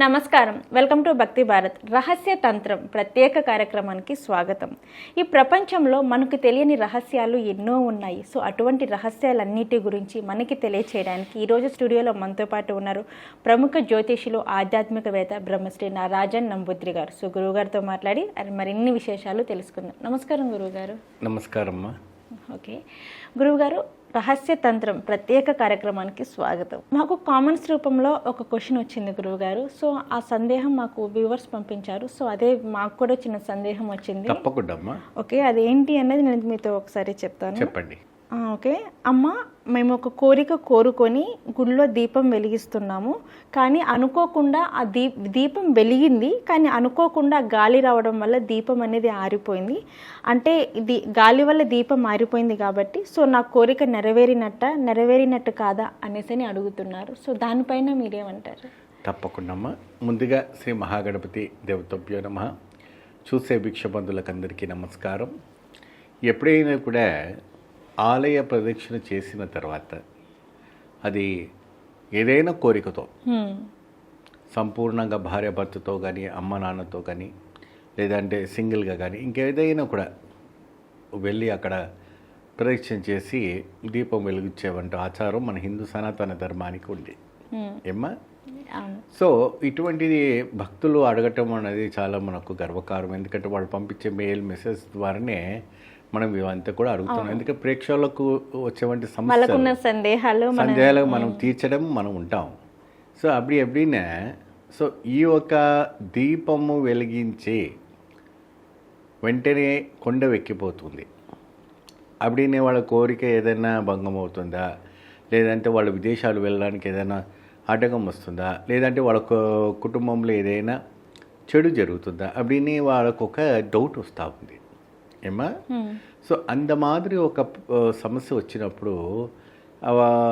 నమస్కారం. Welcome to భక్తి భారత్. రహస్య తంత్రం ప్రత్యేక కార్యక్రమానికి స్వాగతం. ఈ ప్రపంచంలో మనకు తెలియని రహస్యాలు ఎన్నో ఉన్నాయి. సో అటువంటి రహస్యాలన్నిటి గురించి మనకి తెలియచేయడానికి ఈరోజు స్టూడియోలో మనతో పాటు ఉన్నారు ప్రముఖ జ్యోతిషులు ఆధ్యాత్మికవేత్త బ్రహ్మశ్రీ నా రాజన్ నంబుద్రి గారు. సో గురువుగారితో మాట్లాడి మరిన్ని విశేషాలు తెలుసుకుందాం. నమస్కారం గురువుగారు. నమస్కారం ఓకే. గురువుగారు రహస్య తంత్రం ప్రత్యేక కార్యక్రమానికి స్వాగతం. మాకు కామెంట్స్ రూపంలో ఒక క్వశ్చన్ వచ్చింది గురువుగారు. సో ఆ సందేహం మాకు వ్యూవర్స్ పంపించారు. సో అదే మాకు కూడా చిన్న సందేహం వచ్చింది. తప్పకుండా ఓకే అదేంటి అనేది నేను మీతో ఒకసారి చెప్తాను. చెప్పండి. ఓకే. అమ్మ మేము ఒక కోరిక కోరుకొని గుళ్ళో దీపం వెలిగిస్తున్నాము. కానీ అనుకోకుండా ఆ దీప్ దీపం వెలిగింది. కానీ అనుకోకుండా గాలి రావడం వల్ల దీపం అనేది ఆరిపోయింది. అంటే ఇది గాలి వల్ల దీపం ఆరిపోయింది కాబట్టి సో నా కోరిక నెరవేరినట్ట నెరవేరినట్టు కాదా అనేసి అని అడుగుతున్నారు. సో దానిపైన మీరేమంటారు? తప్పకుండా అమ్మా ముందుగా శ్రీ మహాగణపతి దేవతభ్యో నమ. చూసే భిక్షబంధులకు అందరికీ నమస్కారం. ఎప్పుడైనా కూడా ఆలయ ప్రదక్షిణ చేసిన తర్వాత అది ఏదైనా కోరికతో. సంపూర్ణంగా భార్యాభర్తతో కానీ అమ్మ నాన్నతో కానీ లేదంటే సింగిల్గా కానీ ఇంకేదైనా కూడా వెళ్ళి అక్కడ ప్రదక్షిణ చేసి దీపం వెలిగించేవంటి ఆచారం మన హిందూ సనాతన ధర్మానికి ఉంది. ఏమ్మా సో ఇటువంటిది భక్తులు అడగటం అనేది చాలా మనకు గర్వకారం ఎందుకంటే వాళ్ళు పంపించే మెయిల్ మెసేజ్ ద్వారానే మనం ఇవంతా కూడా అడుగుతున్నాం. ఎందుకంటే ప్రేక్షకులకు వచ్చేవంటి సమస్యలు. సందేహాలు మన సందేహాలు మనం తీర్చడం మనం ఉంటాం. సో అప్పుడు ఎప్పుడైనా సో ఈ ఒక దీపము వెలిగించి వెంటనే కొండ వెక్కిపోతుంది. అప్పుడనే వాళ్ళ కోరిక ఏదైనా భంగం అవుతుందా? లేదంటే వాళ్ళ విదేశాలు వెళ్ళడానికి ఏదైనా ఆటంకం వస్తుందా? లేదంటే వాళ్ళ కుటుంబంలో ఏదైనా చెడు జరుగుతుందా? అప్పుడనే వాళ్ళకు ఒక డౌట్ వస్తూ ఉంది. ఏమా. సో అంత మాదిరి ఒక సమస్య వచ్చినప్పుడు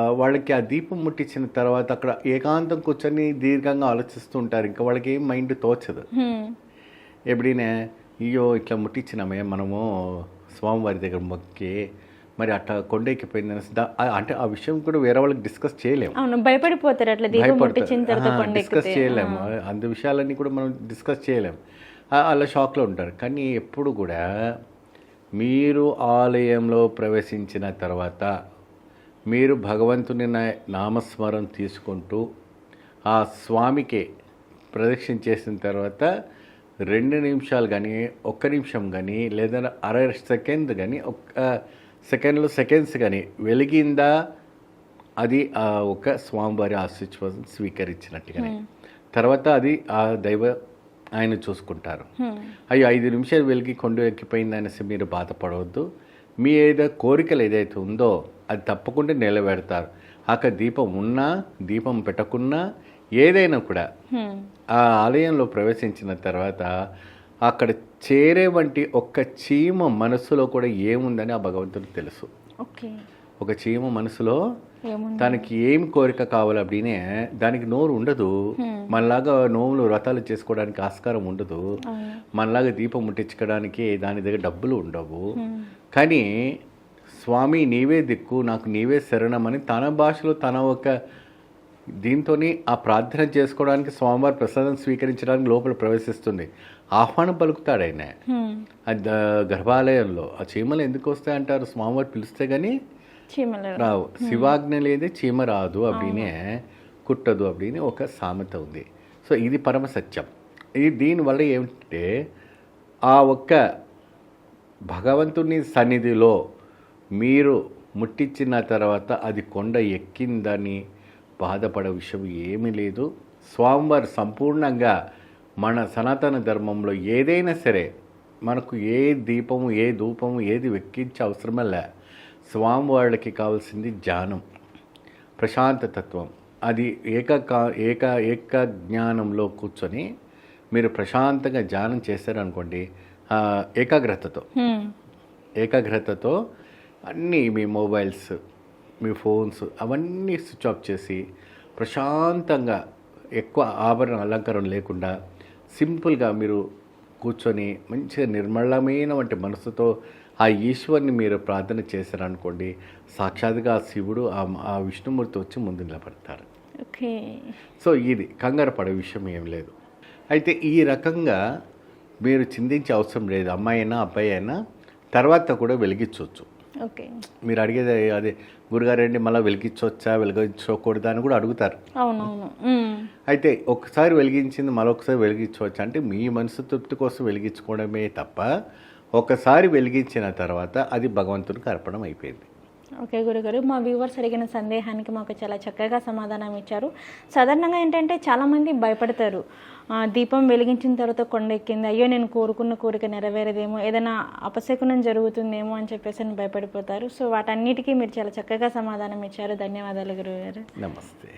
వాళ్ళకి ఆ దీపం ముట్టించిన తర్వాత అక్కడ ఏకాంతం కూర్చొని దీర్ఘంగా ఆలోచిస్తూ ఉంటారు. ఇంకా వాళ్ళకి ఏం మైండ్ తోచదు. ఎప్పుడైనా అయ్యో ఇట్లా ముట్టించినామే మనము స్వామివారి దగ్గర మొక్కి మరి అట్లా కొండెక్కిపోయిందని అంటే ఆ విషయం కూడా వేరే వాళ్ళకి డిస్కస్ చేయలేము. అవును భయపడిపోతారు అట్లా డిస్కస్. చేయలేము. అందు విషయాలన్నీ కూడా మనం డిస్కస్ చేయలేము. అలా షాక్లో ఉంటారు. కానీ ఎప్పుడు కూడా మీరు ఆలయంలో ప్రవేశించిన తర్వాత మీరు భగవంతుని నామస్మరణ తీసుకుంటూ ఆ స్వామికి ప్రదక్షిణ చేసిన తర్వాత రెండు నిమిషాలు కానీ ఒక్క నిమిషం కానీ లేదా అర సెకండ్ కానీ ఒక్క సెకండ్లు సెకండ్స్ కానీ వెలిగిందా? అది ఆ ఒక స్వామివారి ఆశీర్వాదం స్వీకరించినట్టుగానే. తర్వాత అది ఆ దైవ ఆయన చూసుకుంటారు. అయ్యో ఐదు నిమిషాలు వెలిగి కొండ ఎక్కిపోయింది అనేసి మీరు బాధపడవద్దు. మీ ఏదో కోరికలు ఏదైతే ఉందో అది తప్పకుండా నిలబెడతారు అక్కడ దీపం ఉన్నా దీపం పెట్టకున్నా ఏదైనా కూడా. ఆ ఆలయంలో ప్రవేశించిన తర్వాత అక్కడ చేరే వంటి ఒక్క చీమ మనసులో కూడా ఏముందని ఆ భగవంతుడికి తెలుసు. ఓకే. ఒక చీమ మనసులో తనకి ఏం కోరిక కావాలి అప్పుడే దానికి నోరు ఉండదు. మనలాగా నోములు వ్రతాలు చేసుకోవడానికి ఆస్కారం ఉండదు. మనలాగా దీపం ముట్టించుకోవడానికి దాని దగ్గర డబ్బులు ఉండవు. కానీ స్వామి నీవే దిక్కు నాకు నీవే శరణమని తన భాషలో తన ఒక దీంతోని ఆ ప్రార్థన చేసుకోవడానికి స్వామివారి ప్రసాదం స్వీకరించడానికి లోపల ప్రవేశిస్తుంది. ఆహ్వానం పలుకుతాడు ఆయన. గర్భాలయంలో. ఆ చీమలు ఎందుకు వస్తాయి అంటారు? స్వామివారు పిలిస్తే కానీ రావు. శివాజ్ఞ లేదే చీమ రాదు అప్పుడే కుట్టదు అప్పుడని ఒక సామెత ఉంది. సో ఇది పరమ సత్యం. ఇది దీనివల్ల ఏమిటంటే ఆ ఒక్క భగవంతుని సన్నిధిలో మీరు ముట్టించిన తర్వాత అది కొండ ఎక్కిందని బాధపడే విషయం ఏమీ లేదు. స్వామివారు సంపూర్ణంగా మన సనాతన ధర్మంలో ఏదైనా సరే మనకు ఏ దీపము ఏ ధూపము ఏది వెక్కించే అవసరమే లే. స్వామివాళ్ళకి కావాల్సింది ధ్యానం ప్రశాంత తత్వం అది ఏక ఏక ఏక జ్ఞానంలో కూర్చొని మీరు ప్రశాంతంగా ధ్యానం చేశారనుకోండి ఆ, ఏకాగ్రతతో. ఏకాగ్రతతో అన్నీ మీ మొబైల్స్ మీ ఫోన్స్ అవన్నీ స్విచ్ ఆఫ్ చేసి ప్రశాంతంగా ఎక్కువ ఆభరణ అలంకారం లేకుండా సింపుల్గా మీరు కూర్చొని మంచిగా నిర్మలమైన వంటి మనసుతో ఆ ఈశ్వరుని మీరు ప్రార్థన చేశారనుకోండి సాక్షాత్గా ఆ శివుడు ఆ ఆ విష్ణుమూర్తి వచ్చి ముందు నిలబడతారు. ఓకే. సో ఇది కంగారు పడే విషయం ఏం లేదు. అయితే ఈ రకంగా మీరు చింతించే అవసరం లేదు. అమ్మాయి అయినా అబ్బాయి అయినా తర్వాత కూడా వెలిగించవచ్చు. ఓకే. మీరు అడిగేది అదే గురుగారండి మళ్ళీ వెలిగించవచ్చా వెలిగించకూడదా అని కూడా అడుగుతారు. అవునవును. అయితే ఒకసారి వెలిగించింది మరొకసారి వెలిగించవచ్చు? అంటే మీ మనసు తృప్తి కోసం వెలిగించుకోవడమే తప్ప ఒకసారి వెలిగించిన తర్వాత అది భగవంతునికి అర్పణం అయిపోయింది. ఓకే గురుగారు మా వ్యూవర్స్ అడిగిన సందేహానికి మాకు చాలా చక్కగా సమాధానం ఇచ్చారు. సాధారణంగా ఏంటంటే చాలామంది భయపడతారు. దీపం వెలిగించిన తర్వాత కొండ ఎక్కింది అయ్యో నేను కోరుకున్న కోరిక నెరవేరదేమో ఏదైనా అపశకునం జరుగుతుందేమో అని చెప్పేసి భయపడిపోతారు. సో వాటన్నిటికీ మీరు చాలా చక్కగా సమాధానం ఇచ్చారు. ధన్యవాదాలు గురుగారు. నమస్తే.